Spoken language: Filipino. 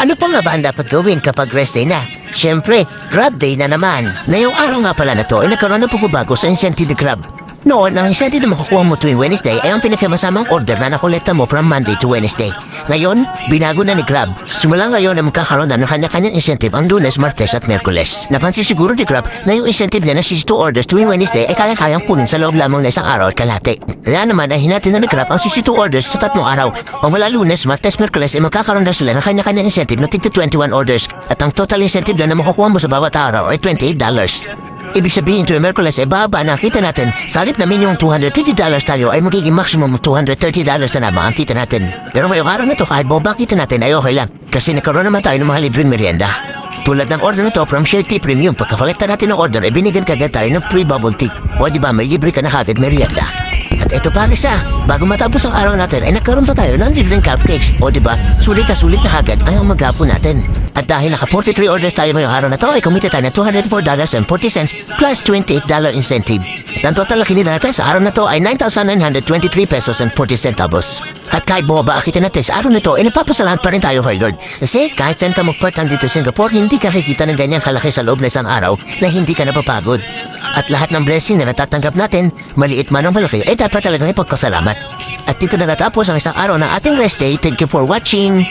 Ano pa nga ba ang dapat gawin kapag rest day na? Siyempre, grab day na naman. Ngayong araw nga pala na to ay nagkaroon ng pagbabago sa incentive grab. Noon, ang incentive na makukuha mo tuwing Wednesday ay ang pinakamasamang order na nakolekta mo from Monday to Wednesday. Ngayon, binago na ni Grab. Simula ngayon na magkakaroon na ng kanya-kanyang incentive ang Lunes, Martes at Merkules. Napansin siguro ni Grab na yung incentive niya na 62 orders tuwing Wednesday ay kaya-kayang kunin sa loob lamang na isang araw at kalahati. Kaya naman ay hinati na ni Grab ang 62 orders sa tatlong araw. O mula Lunes, Martes, Merkules ay magkakaroon na sila ng kanya-kanyang incentive na tigti 21 orders at ang total incentive na na makukuha mo sa bawat araw ay $28. Ibig sabihin tuwing Merkules ay baba na kita natin sa halip namin yung $250 tayo ay magiging maximum $230 na lamang ang kita natin. Pero ngayong araw na to kahit boba kita natin ay okay lang kasi nagkaroon naman tayo ng mga libreng merienda. Tulad ng order na to from Share Tea Premium, pagkakolekta natin ng order ay binigyan kagad tayo ng free bubble tea. O di ba may libre ka na kagad merienda. At ito pare sa, bago matapos ang araw natin ay nagkaroon pa tayo ng libreng cupcakes. O di ba sulit na sulit na kagad ang magapo natin. At dahil naka 43 orders tayo ngayong araw na to ay kumita tayo ng $204.40 plus $28 incentive. Ang total na kinita natin sa araw na to ay 9,923 pesos and 40 centavos. At kahit bumaba kita natin sa araw na to ay nagpapasalamat pa rin tayo kay Lord. Kasi kahit saan ka magpartang dito sa Singapore, hindi ka kikita ng ganyang kalaki sa loob na isang araw na hindi ka napapagod. At lahat ng blessing na natatanggap natin, maliit man o malaki, ay dapat talagang ipagpasalamat. At dito na natapos ang isang araw ng ating rest day. Thank you for watching.